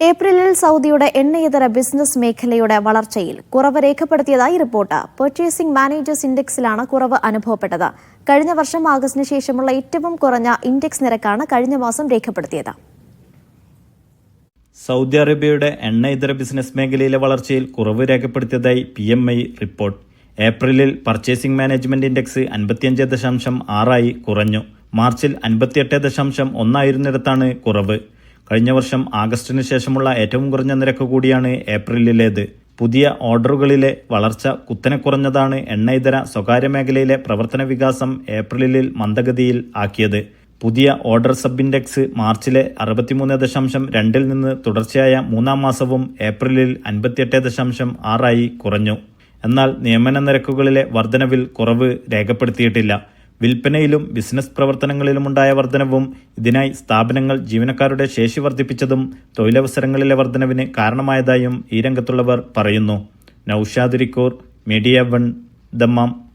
ഏപ്രിലിൽ സൗദിയുടെ എണ്ണയിതര ബിസിനസ് മേഖലയുടെ വളർച്ചയിൽ കുറവ് രേഖപ്പെടുത്തിയതായി റിപ്പോർട്ട്. പർച്ചേസിംഗ് മാനേജേഴ്സ് ഇൻഡെക്സിലാണ് കുറവ് അനുഭവപ്പെട്ടത്. കഴിഞ്ഞ വർഷം ആഗസ്റ്റിന് ശേഷമുള്ള ഏറ്റവും കുറഞ്ഞ ഇൻഡെക്സ് നിരക്കാണ് കഴിഞ്ഞ മാസം രേഖപ്പെടുത്തിയത്. സൗദി അറേബ്യയുടെ എണ്ണ ഇതര ബിസിനസ് മേഖലയിലെ വളർച്ചയിൽ കുറവ് രേഖപ്പെടുത്തിയതായി പി എം ഐ റിപ്പോർട്ട്. ഏപ്രിലിൽ പർച്ചേസിംഗ് മാനേജ്മെന്റ് ഇൻഡെക്സ് അൻപത്തിയഞ്ച് ദശാംശം ആറായി കുറഞ്ഞു. മാർച്ചിൽ അൻപത്തിയെട്ട് ദശാംശം ഒന്നായിരുന്നിടത്താണ് കുറവ്. കഴിഞ്ഞ വർഷം ആഗസ്റ്റിന് ശേഷമുള്ള ഏറ്റവും കുറഞ്ഞ നിരക്ക് കൂടിയാണ് ഏപ്രിലിലേത്. പുതിയ ഓർഡറുകളിലെ വളർച്ച കുത്തനെ കുറഞ്ഞതാണ് എണ്ണ ഇതര സ്വകാര്യ മേഖലയിലെ പ്രവർത്തന വികാസം ഏപ്രിലിൽ മന്ദഗതിയിൽ ആക്കിയത്. പുതിയ ഓർഡർ സബ് ഇൻഡെക്സ് മാർച്ചിലെ അറുപത്തിമൂന്ന് ദശാംശം രണ്ടിൽ നിന്ന് തുടർച്ചയായ മൂന്നാം മാസവും ഏപ്രിലിൽ അൻപത്തിയെട്ട് ദശാംശം ആറായി കുറഞ്ഞു. എന്നാൽ നിയമന നിരക്കുകളിലെ വർധനവിൽ കുറവ് രേഖപ്പെടുത്തിയിട്ടില്ല. വിൽപ്പനയിലും ബിസിനസ് പ്രവർത്തനങ്ങളിലും ഉണ്ടായ വർധനവും ഇതിനായി സ്ഥാപനങ്ങൾ ജീവനക്കാരുടെ ശേഷി വർദ്ധിപ്പിച്ചതും തൊഴിലവസരങ്ങളിലെ വർധനവിന് കാരണമായതായും ഈ രംഗത്തുള്ളവർ പറയുന്നു. Naushad Rikkur Media One Dammam.